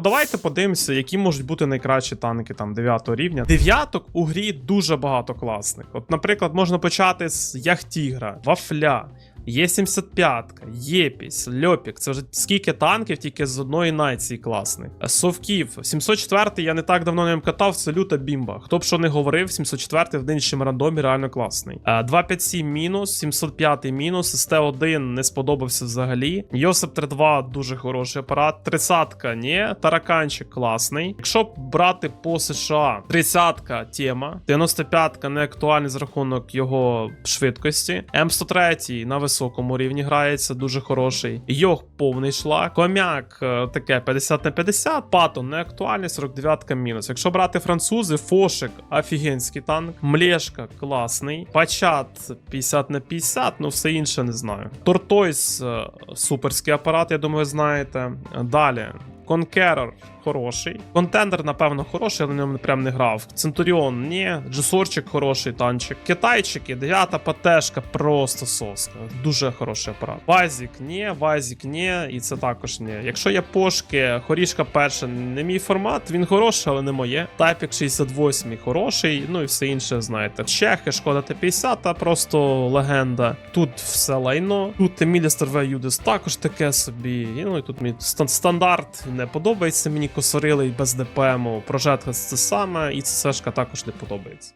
Ну давайте подивимося, які можуть бути найкращі танки там 9 рівня. Дев'яток у грі дуже багато класних. От, наприклад, можна почати з Яхтігра, Вафля. Є 75 Єпісь, Льопік. Це вже скільки танків тільки з одної нації класних. Е, Совків. 704-й я не так давно ним катав, це люта бімба. Хто б що не говорив, 704-й в нинішньому рандомі реально класний. Е, 257 мінус, 705-й мінус, СТ1 не сподобався взагалі. Йосип 32 дуже хороший апарат. 30-ка ні, тараканчик класний. Якщо брати по США, 30-ка тема, 95-ка не актуальний за рахунок його швидкості. М103 на високому рівні грається, дуже хороший. Йох повний шлак. Комяк е, таке 50 на 50. Патон не актуальний, 49-ка мінус. Якщо брати французи, Фошик офігенський танк. Млешка класний. Пачат 50 на 50, ну все інше не знаю. Тортойс е, суперський апарат, я думаю, ви знаєте. Далі. Конкерер хороший. Контендер, напевно, хороший, але на ньому прям не грав. Центуріон, ні. Джесорчик хороший танчик. Китайчики, 9 патешка, просто соска. Дуже хороший апарат. Вазік, ні, Вазік, ні, і це також ні. Якщо є пошки, хорішка перша не мій формат, він хороший, але не моє. Тайпік 68 хороший, ну і все інше, знаєте. Чехи, шкода Т-50, та просто легенда. Тут все лайно. Тут Емілістер В. Юдис також таке собі. І, ну і тут мій стан- стандарт не подобається мені косорилий без ДПМу. Прожетка це саме, і ЦСшка також не подобається.